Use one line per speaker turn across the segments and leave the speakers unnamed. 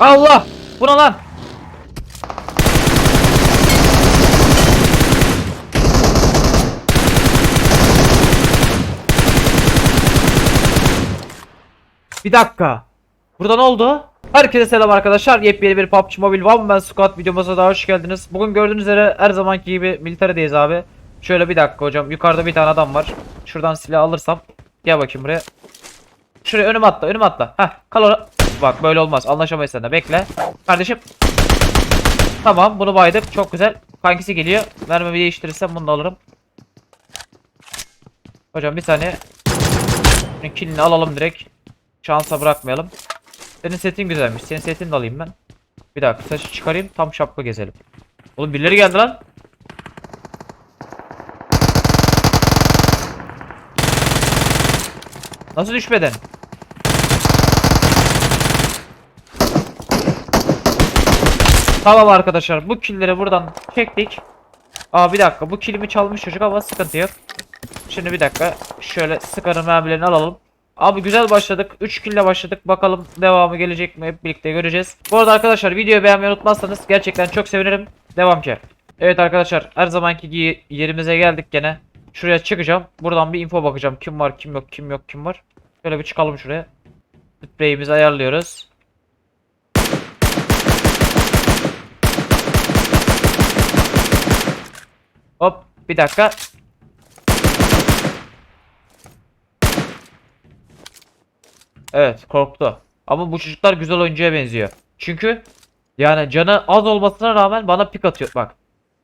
Allah! Bu lan? Bir dakika. Burada ne oldu? Herkese selam arkadaşlar. Yepyeni bir PUBG Mobile One Man Squad videomuza daha hoş geldiniz. Bugün gördüğünüz üzere her zamanki gibi militaredeyiz abi. Şöyle bir dakika hocam. Yukarıda bir tane adam var. Şuradan silah alırsam. Gel bakayım buraya. Şuraya önüme atla, önüme atla. Heh, kal orada. Bak böyle olmaz. Anlaşamayız seninle. Bekle. Kardeşim. Tamam, bunu baydık. Çok güzel. Kankisi geliyor. Mermimi değiştirirsem bunu da alırım. Hocam bir saniye. Şunun Killini alalım direkt. Şansa bırakmayalım. Senin setin güzelmiş. Senin setini de alayım ben. Bir dakika taşı çıkarayım. Tam şapka gezelim. Oğlum birileri geldi lan. Nasıl düşmedin? Tamam arkadaşlar bu killleri buradan çektik. Aa bir dakika bu killimi çalmış çocuk ama sıkıntı yok. Şimdi bir dakika şöyle sıkarı mermilerini alalım. Abi güzel başladık. 3 kill ile başladık. Bakalım devamı gelecek mi hep birlikte göreceğiz. Bu arada arkadaşlar videoyu beğenmeyi unutmazsanız gerçekten çok sevinirim. Devam ki. Evet arkadaşlar her zamanki yerimize geldik gene. Şuraya çıkacağım. Buradan bir info bakacağım. Kim var kim yok kim yok kim var. Şöyle bir çıkalım şuraya. Spreyimizi ayarlıyoruz. Hop bir dakika. Evet korktu. Ama bu çocuklar güzel oyuncuya benziyor. Çünkü yani canı az olmasına rağmen bana pik atıyor. Bak.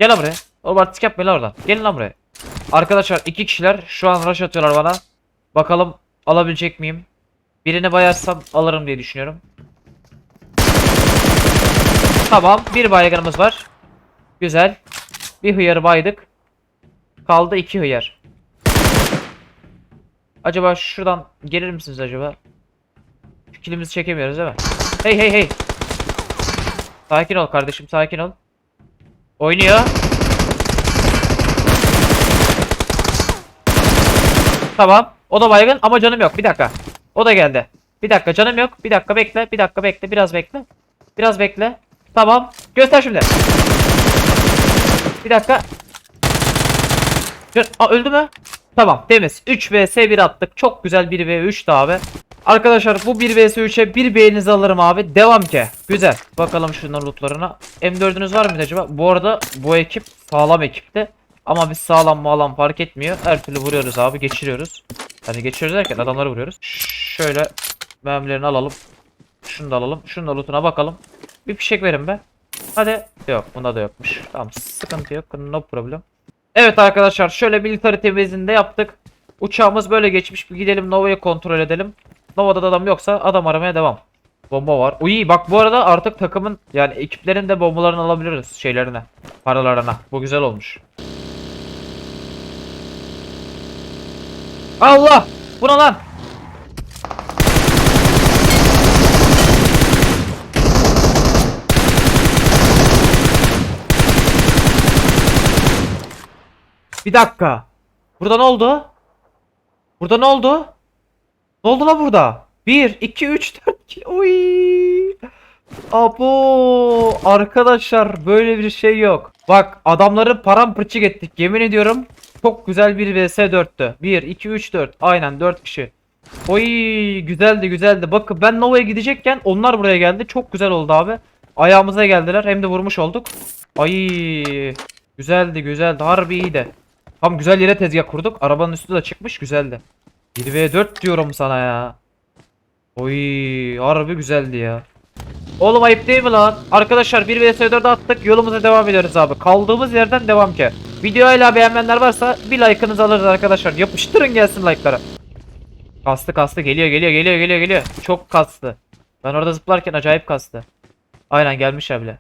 Gel lan buraya. Oğlum artık yapmayın lan oradan. Gelin lan buraya. Arkadaşlar iki kişiler şu an rush atıyorlar bana. Bakalım alabilecek miyim? Birini bayarsam alırım diye düşünüyorum. Tamam. Bir baygınımız var. Güzel. Bir hıyarı baydık. Kaldı iki hıyar. Acaba şuradan gelir misiniz acaba? Kilimizi çekemiyoruz değil mi? Hey hey hey. Sakin ol kardeşim sakin ol. Oynuyor. Tamam. O da baygın ama canım yok. Bir dakika. O da geldi. Bir dakika canım yok. Bir dakika bekle. Bir dakika bekle. Biraz bekle. Biraz bekle. Tamam. Göster şimdi. Bir dakika. Aa, öldü mü? Tamam temiz. 3 vs 1 attık. Çok güzel 1 v 3 abi. Arkadaşlar bu 1 vs 3'e 1 beğeninizi alırım abi. Devam ki. Güzel. Bakalım şunların lootlarına. M4'ünüz var mıydı acaba? Bu arada bu ekip sağlam ekipti. Ama biz sağlam mağlam fark etmiyor. Her türlü vuruyoruz abi. Geçiriyoruz. Hani geçiriyoruz derken adamları vuruyoruz. Şöyle mermilerini alalım. Şunu da alalım. Şunu da lootuna bakalım. Bir fişek verin be. Hadi. Yok bunda da yokmuş. Tamam sıkıntı yok. No problem. Evet arkadaşlar şöyle military temizliğini de yaptık. Uçağımız böyle geçmiş. Bir gidelim Nova'yı kontrol edelim. Nova'da da adam yoksa adam aramaya devam. Bomba var. Uy bak bu arada artık takımın yani ekiplerin de bombalarını alabiliriz şeylerine. Paralarına. Bu güzel olmuş. Allah! Bu ne lan? Bir dakika. Burada ne oldu? Burada ne oldu? Ne oldu lan burada? 1, 2, 3, 4, 2. Oy. Abo. Arkadaşlar böyle bir şey yok. Bak adamları paramparçık ettik. Yemin ediyorum. Çok güzel bir vs 4'tü. 1, 2, 3, 4. Aynen 4 kişi. Oy güzeldi güzeldi. Bakın ben Nova'ya gidecekken onlar buraya geldi. Çok güzel oldu abi. Ayağımıza geldiler. Hem de vurmuş olduk. Ay güzeldi güzeldi. Harbi iyiydi. Tam güzel yere tezgah kurduk. Arabanın üstü de çıkmış güzeldi. 1v4 diyorum sana ya. Oy harbi güzeldi ya. Oğlum ayıp değil mi lan? Arkadaşlar 1vs4 attık yolumuza devam ediyoruz abi. Kaldığımız yerden devam ki. Videoyu hala beğenmeyenler varsa bir like'ınızı alırız arkadaşlar. Yapıştırın gelsin like'lara. Kastı kastı geliyor geliyor geliyor geliyor geliyor. Çok kastı. Ben orada zıplarken acayip kastı. Aynen gelmişler bile.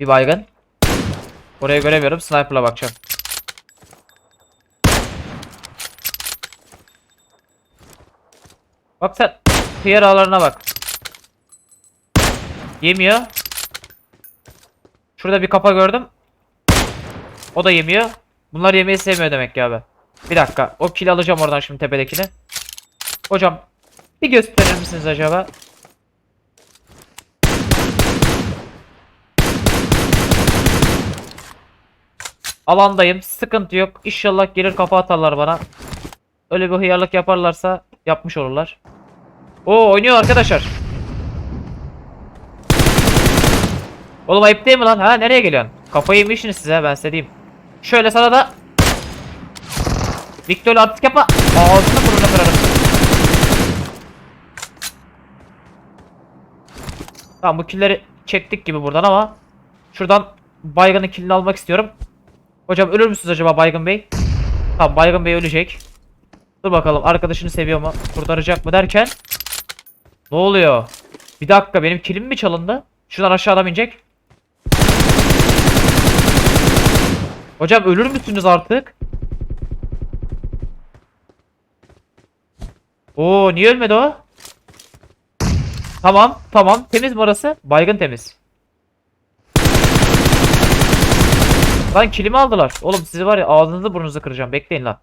Bir baygın. Orayı göremiyorum. Sniper'la bakacağım. Bak sen. Kıyar ağlarına bak. Yemiyor. Şurada bir kafa gördüm. O da yemiyor. Bunlar yemeği sevmiyor demek ki abi. Bir dakika. O kill alacağım oradan şimdi tepedekini. Hocam bir gösterir misiniz acaba? Alandayım. Sıkıntı yok. İnşallah gelir kafa atarlar bana. Öyle bir hıyarlık yaparlarsa yapmış olurlar. Oo oynuyor arkadaşlar. Oğlum ayıp değil mi lan? Ha nereye geliyorsun? Kafayı yemişsiniz size ben size diyeyim. Şöyle sana da Victor artık yapma. Ağzını burnunu kırarım. Tamam bu killeri çektik gibi buradan ama şuradan Baygın'ın killini almak istiyorum. Hocam ölür müsünüz acaba Baygın Bey? Tamam Baygın Bey ölecek. Dur bakalım arkadaşını seviyor mu? Kurtaracak mı derken Ne oluyor? Bir dakika benim kilim mi çalındı? Şuradan aşağıdan inecek. Hocam ölür müsünüz artık? Oo niye ölmedi o? Tamam tamam temiz mi orası? Baygın temiz. Lan kilimi aldılar. Oğlum sizi var ya ağzınızı burnunuzu kıracağım. Bekleyin lan.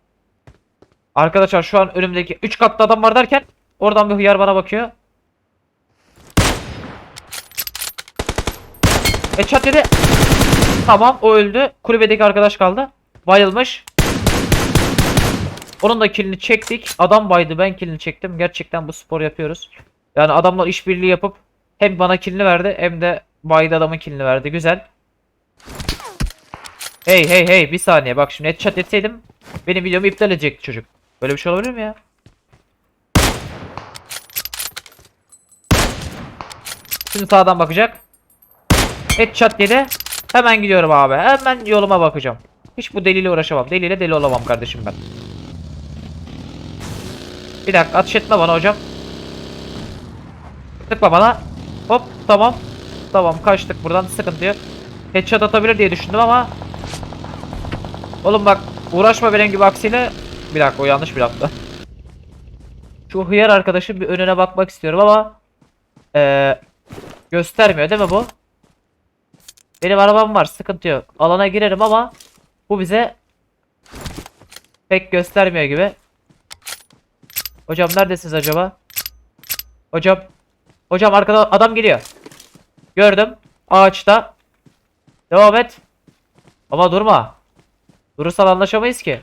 Arkadaşlar şu an önümdeki 3 katlı adam var derken oradan bir hıyar bana bakıyor. E çat dedi. Tamam o öldü. Kulübedeki arkadaş kaldı. Bayılmış. Onun da kilini çektik. Adam baydı ben kilini çektim. Gerçekten bu spor yapıyoruz. Yani adamlar işbirliği yapıp hem bana kilini verdi hem de baydı adamın kilini verdi. Güzel. Hey hey hey bir saniye bak şimdi headshot etseydim benim videomu iptal edecekti çocuk. Böyle bir şey olabilir mi ya? Şimdi sağdan bakacak. Headshot yedi. Hemen gidiyorum abi. Hemen yoluma bakacağım. Hiç bu deliyle uğraşamam. Deliyle deli olamam kardeşim ben. Bir dakika atış etme bana hocam. Tıkla bana. Hop tamam. Tamam kaçtık buradan sıkıntı yok. Headshot atabilir diye düşündüm ama Oğlum bak uğraşma benim gibi aksiyle. Bir dakika o yanlış bir lafta. Şu hıyar arkadaşım bir önüne bakmak istiyorum ama eee göstermiyor değil mi bu? Benim arabam var sıkıntı yok. Alana girerim ama bu bize pek göstermiyor gibi. Hocam neredesiniz acaba? Hocam. Hocam arkada adam geliyor. Gördüm. Ağaçta. Devam et. Ama durma. Durursan anlaşamayız ki.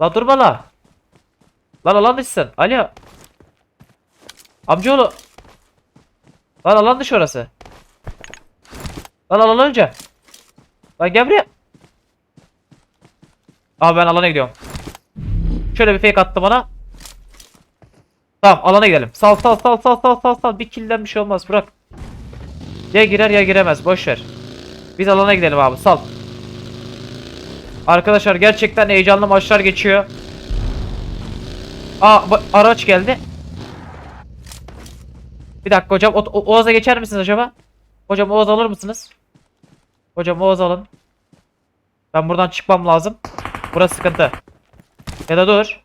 La durma la. Lan alan dışısın. Alo. Amcaoğlu. Lan alan dışı orası. Lan alan önce. Lan gel buraya. Abi ben alana gidiyorum. Şöyle bir fake attı bana. Tamam alana gidelim. Sal sal sal sal sal sal sal. Bir killden bir şey olmaz bırak. Ya girer ya giremez boş ver. Biz alana gidelim abi sal. Arkadaşlar gerçekten heyecanlı maçlar geçiyor. Aa araç geldi. Bir dakika hocam o Oğuz'a geçer misiniz acaba? Hocam Oğuz alır mısınız? Hocam Oğuz alın. Ben buradan çıkmam lazım. Burası sıkıntı. Ya da dur.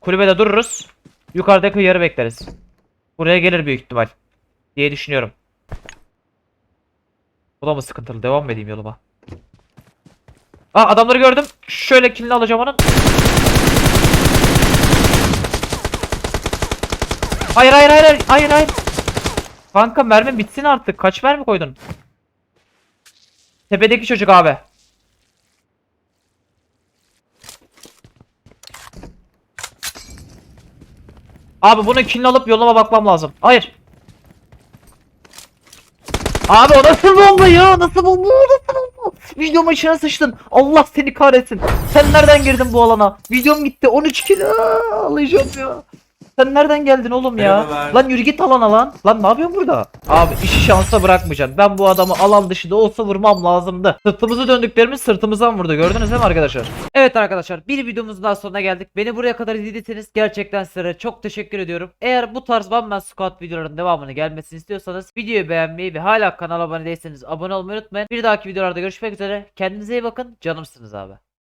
Kulübede dururuz. Yukarıdaki yeri bekleriz. Buraya gelir büyük ihtimal. Diye düşünüyorum. Bu da mı sıkıntılı? Devam edeyim yoluma? Aa adamları gördüm. Şöyle kilini alacağım onun. Hayır hayır hayır hayır hayır. Kanka mermi bitsin artık. Kaç mermi koydun? Tepedeki çocuk abi. Abi bunu kilini alıp yoluma bakmam lazım. Hayır. Abi o nasıl bomba ya? Nasıl bomba? Nasıl? Videom içine sıçtın. Allah seni kahretsin. Sen nereden girdin bu alana? Videom gitti. 13 kilo alacağım ya. Sen nereden geldin oğlum ya?
Merhabalar.
Lan yürü git alana lan. Lan ne yapıyorsun burada? Abi işi şansa bırakmayacaksın. Ben bu adamı alan dışı da olsa vurmam lazımdı. Sırtımızı döndüklerimiz sırtımızdan vurdu. Gördünüz değil mi arkadaşlar? Evet arkadaşlar bir videomuzun daha sonuna geldik. Beni buraya kadar izlediyseniz gerçekten sizlere çok teşekkür ediyorum. Eğer bu tarz One Man Squad videoların devamını gelmesini istiyorsanız videoyu beğenmeyi ve hala kanala abone değilseniz abone olmayı unutmayın. Bir dahaki videolarda görüşmek üzere. Kendinize iyi bakın. Canımsınız abi.